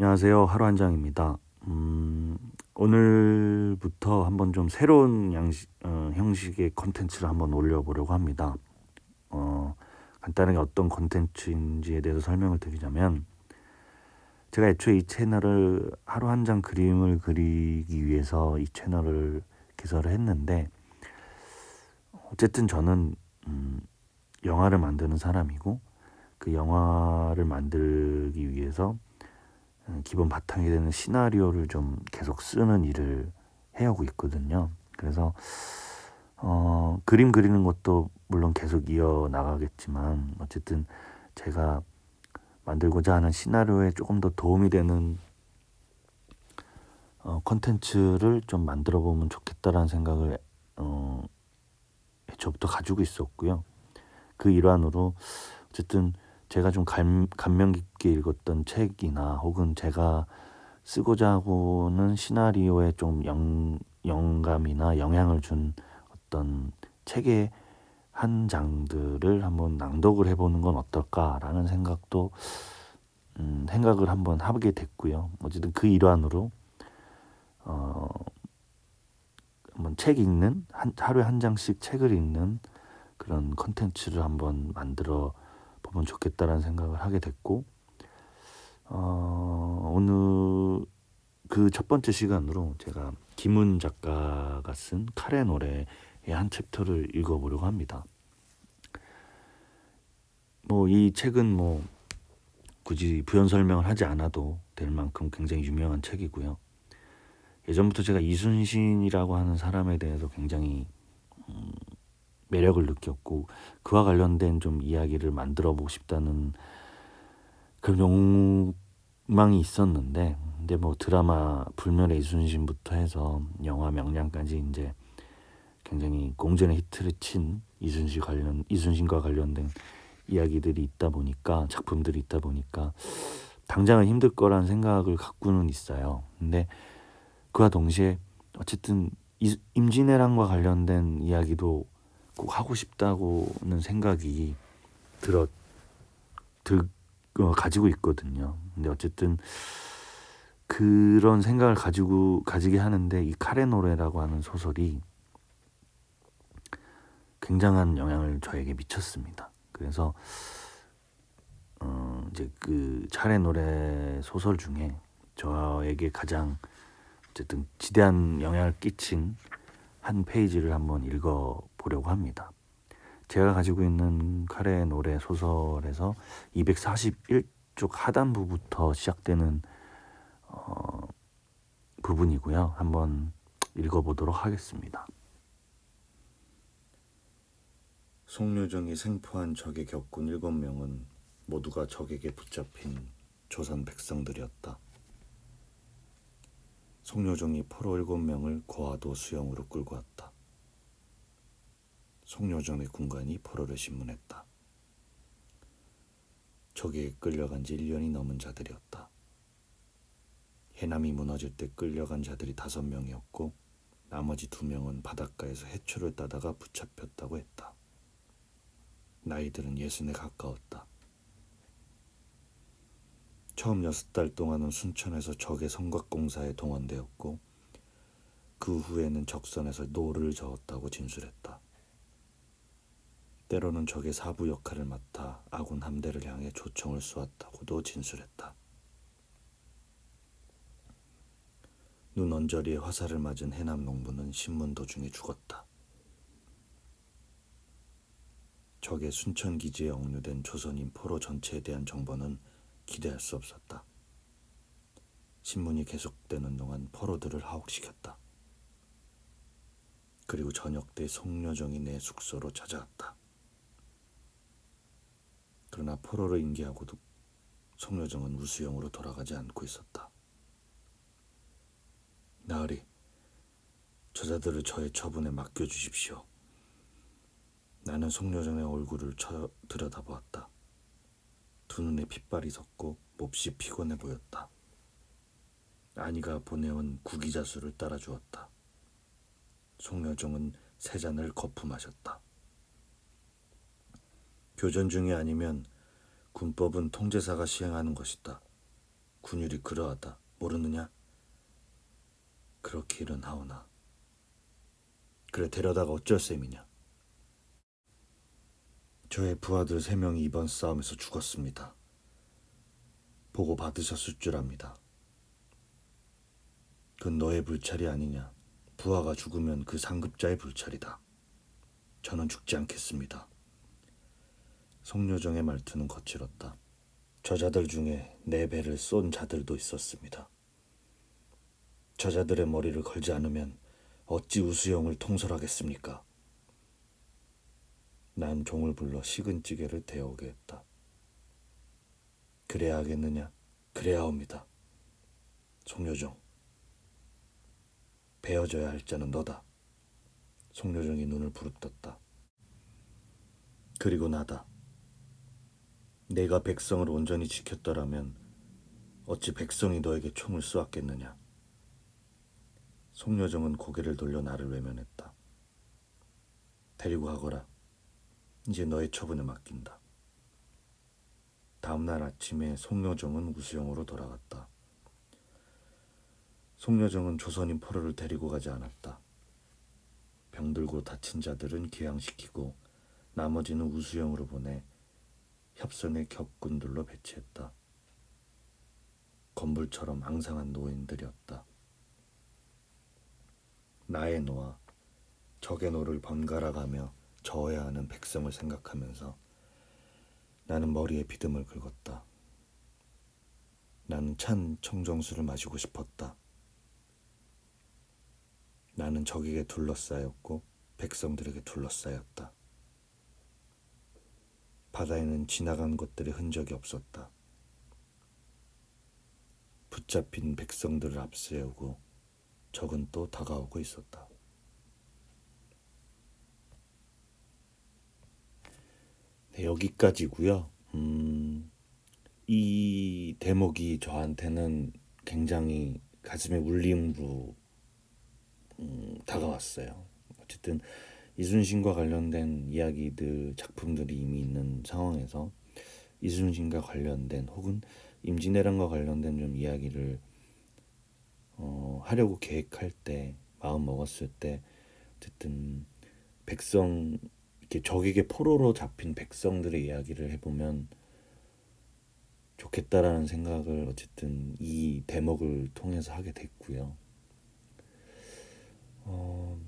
안녕하세요. 하루 한 장입니다. 음, 오늘부터 한번 좀 새로운 양식, 어, 형식의 컨텐츠를 한번 올려보려고 합니다. 어, 간단하게 어떤 컨텐츠인지에 대해서 설명을 드리자면, 제가 애초에 이 채널을 하루 한 장 그림을 그리기 위해서 이 채널을 개설을 했는데, 어쨌든 저는 음, 영화를 만드는 사람이고, 그 영화를 만들기 위해서 음, 기본 바탕이 되는 시나리오를 좀 계속 쓰는 일을 해오고 있거든요. 그래서 어, 그림 그리는 것도 물론 계속 이어 나가겠지만 어쨌든 제가 만들고자 하는 시나리오에 조금 더 도움이 되는 어, 컨텐츠를 좀 만들어 보면 좋겠다라는 생각을 어, 애초부터 가지고 있었고요. 그 일환으로 어쨌든 제가 좀 감, 감명 깊게 읽었던 책이나 혹은 제가 쓰고자 하고는 시나리오에 좀 영, 영감이나 영향을 준 어떤 책의 한 장들을 한번 낭독을 해보는 건 어떨까라는 생각도 음, 생각을 한번 하게 됐고요. 어쨌든 그 일환으로 어, 한번 책 읽는 한, 하루에 한 장씩 책을 읽는 그런 컨텐츠를 한번 만들어 보면 좋겠다라는 생각을 하게 됐고 어, 오늘 그 첫 번째 시간으로 제가 김은 작가가 쓴 칼의 노래의 한 챕터를 읽어보려고 합니다. 뭐 이 책은 뭐 굳이 부연 설명을 하지 않아도 될 만큼 굉장히 유명한 책이고요. 예전부터 제가 이순신이라고 하는 사람에 대해서 굉장히 음, 매력을 느꼈고 그와 관련된 좀 이야기를 만들어 보고 싶다는 그런 욕망이 있었는데 근데 뭐 드라마 불멸의 이순신부터 해서 영화 명량까지 이제 굉장히 공전의 히트를 친 이순신 관련 이순신과 관련된 이야기들이 있다 보니까 작품들이 있다 보니까 당장은 힘들 거라는 생각을 갖고는 있어요. 근데 그와 동시에 어쨌든 임진왜란과 관련된 이야기도 꼭 하고 싶다고는 생각이 들어 들 어, 가지고 있거든요. 근데 어쨌든 그런 생각을 가지고 가지게 하는데 이 카레 노래라고 하는 소설이 굉장한 영향을 저에게 미쳤습니다. 그래서 어 이제 그 차례 노래 소설 중에 저에게 가장 어쨌든 지대한 영향을 끼친 한 페이지를 한번 읽어 보려고 합니다. 제가 가지고 있는 카레 노래 소설에서 241쪽 하단부부터 시작되는 어, 부분이고요. 한번 읽어보도록 하겠습니다. 송료정이 생포한 적에 겪은 일곱 명은 모두가 적에게 붙잡힌 조선 백성들이었다. 송료정이 포로 일곱 명을 고아도 수영으로 끌고 왔다. 송료정의 군관이 포로를 신문했다. 적에게 끌려간 지 1년이 넘은 자들이었다. 해남이 무너질 때 끌려간 자들이 다섯 명이었고 나머지 두 명은 바닷가에서 해초를 따다가 붙잡혔다고 했다. 나이들은 예순에 가까웠다. 처음 여섯 달 동안은 순천에서 적의 성곽공사에 동원되었고 그 후에는 적선에서 노를 저었다고 진술했다. 때로는 적의 사부 역할을 맡아 아군 함대를 향해 조청을 쏘았다고도 진술했다. 눈 언저리에 화살을 맞은 해남 농부는 신문 도중에 죽었다. 적의 순천 기지에 억류된 조선인 포로 전체에 대한 정보는 기대할 수 없었다. 신문이 계속되는 동안 포로들을 하옥시켰다. 그리고 저녁 때 송려정이 내 숙소로 찾아왔다. 그러나 포로를 인계하고도 송려정은 우수영으로 돌아가지 않고 있었다. 나으리, 저자들을 저의 처분에 맡겨주십시오. 나는 송려정의 얼굴을 쳐 들여다보았다. 두 눈에 핏발이 섰고 몹시 피곤해 보였다. 아니가 보내온 구기자수를 따라 주었다. 송려정은 세 잔을 거푸 마셨다. 교전 중이 아니면 군법은 통제사가 시행하는 것이다. 군율이 그러하다. 모르느냐? 그렇게 일은 하오나. 그래 데려다가 어쩔 셈이냐? 저의 부하들 세 명이 이번 싸움에서 죽었습니다. 보고 받으셨을 줄 압니다. 그건 너의 불찰이 아니냐. 부하가 죽으면 그 상급자의 불찰이다. 저는 죽지 않겠습니다. 송요정의 말투는 거칠었다. 저자들 중에 내 배를 쏜 자들도 있었습니다. 저자들의 머리를 걸지 않으면 어찌 우수영을 통솔하겠습니까? 난 종을 불러 식은 찌개를 데워오게 했다. 그래야 하겠느냐? 그래야 합니다. 송요정. 베어져야 할 자는 너다. 송요정이 눈을 부릅떴다. 그리고 나다. 내가 백성을 온전히 지켰더라면 어찌 백성이 너에게 총을 쏘았겠느냐? 송여정은 고개를 돌려 나를 외면했다. 데리고 가거라. 이제 너의 처분에 맡긴다. 다음 날 아침에 송여정은 우수영으로 돌아갔다. 송여정은 조선인 포로를 데리고 가지 않았다. 병들고 다친 자들은 귀양시키고 나머지는 우수영으로 보내 협선의 격군들로 배치했다. 건불처럼 앙상한 노인들이었다. 나의 노와 적의 노를 번갈아 가며 저어야 하는 백성을 생각하면서 나는 머리에 비듬을 긁었다. 나는 찬 청정수를 마시고 싶었다. 나는 적에게 둘러싸였고 백성들에게 둘러싸였다. 바다에는 지나간 것들의 흔적이 없었다. 붙잡힌 백성들을 앞세우고 적은 또 다가오고 있었다. 여기까지고요. 음, 이 대목이 저한테는 굉장히 가슴에 울림으로 음, 다가왔어요. 어쨌든 이순신과 관련된 이야기들 작품들이 이미 있는 상황에서 이순신과 관련된 혹은 임진왜란과 관련된 좀 이야기를 어, 하려고 계획할 때 마음 먹었을 때 어쨌든 백성 이렇게 적에게 포로로 잡힌 백성들의 이야기를 해보면 좋겠다라는 생각을 어쨌든 이 대목을 통해서 하게 됐고요. 어,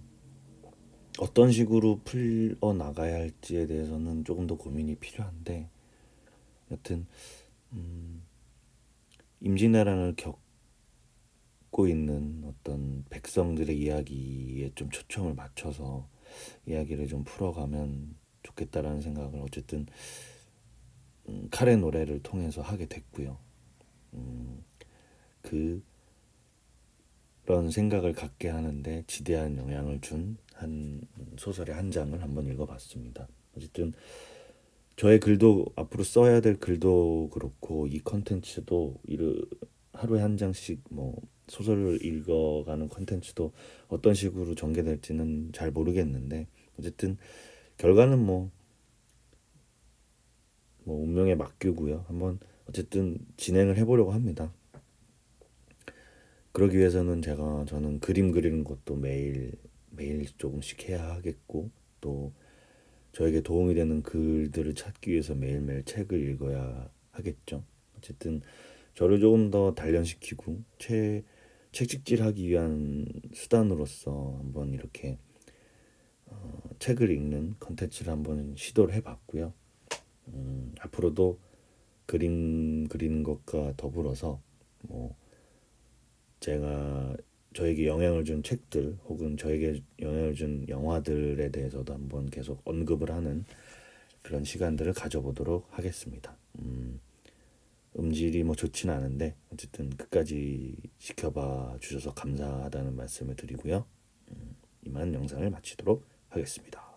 어떤 식으로 풀어 나가야 할지에 대해서는 조금 더 고민이 필요한데 여튼 음, 임진왜란을 겪고 있는 어떤 백성들의 이야기에 좀 초점을 맞춰서 이야기를 좀 풀어가면 좋겠다라는 생각을 어쨌든 음, 칼의 노래를 통해서 하게 됐고요. 음, 그 그런 생각을 갖게 하는데 지대한 영향을 준 한 소설의 한 장을 한번 읽어봤습니다. 어쨌든 저의 글도 앞으로 써야 될 글도 그렇고 이 컨텐츠도 이르 하루에 한 장씩 뭐 소설을 읽어가는 컨텐츠도 어떤 식으로 전개될지는 잘 모르겠는데 어쨌든 결과는 뭐, 뭐 운명에 맡기고요. 한번 어쨌든 진행을 해보려고 합니다. 그러기 위해서는 제가 저는 그림 그리는 것도 매일 매일 조금씩 해야 하겠고 또 저에게 도움이 되는 글들을 찾기 위해서 매일매일 책을 읽어야 하겠죠. 어쨌든 저를 조금 더 단련시키고 채, 책찍질하기 위한 수단으로서 한번 이렇게 어, 책을 읽는 컨텐츠를 한번 시도를 해봤고요. 음, 앞으로도 그림 그리는 것과 더불어서 뭐 제가 저에게 영향을 준 책들 혹은 저에게 영향을 준 영화들에 대해서도 한번 계속 언급을 하는 그런 시간들을 가져보도록 하겠습니다. 음, 음질이 뭐 좋지는 않은데 어쨌든 끝까지 지켜봐 주셔서 감사하다는 말씀을 드리고요. 음, 이만 영상을 마치도록 하겠습니다.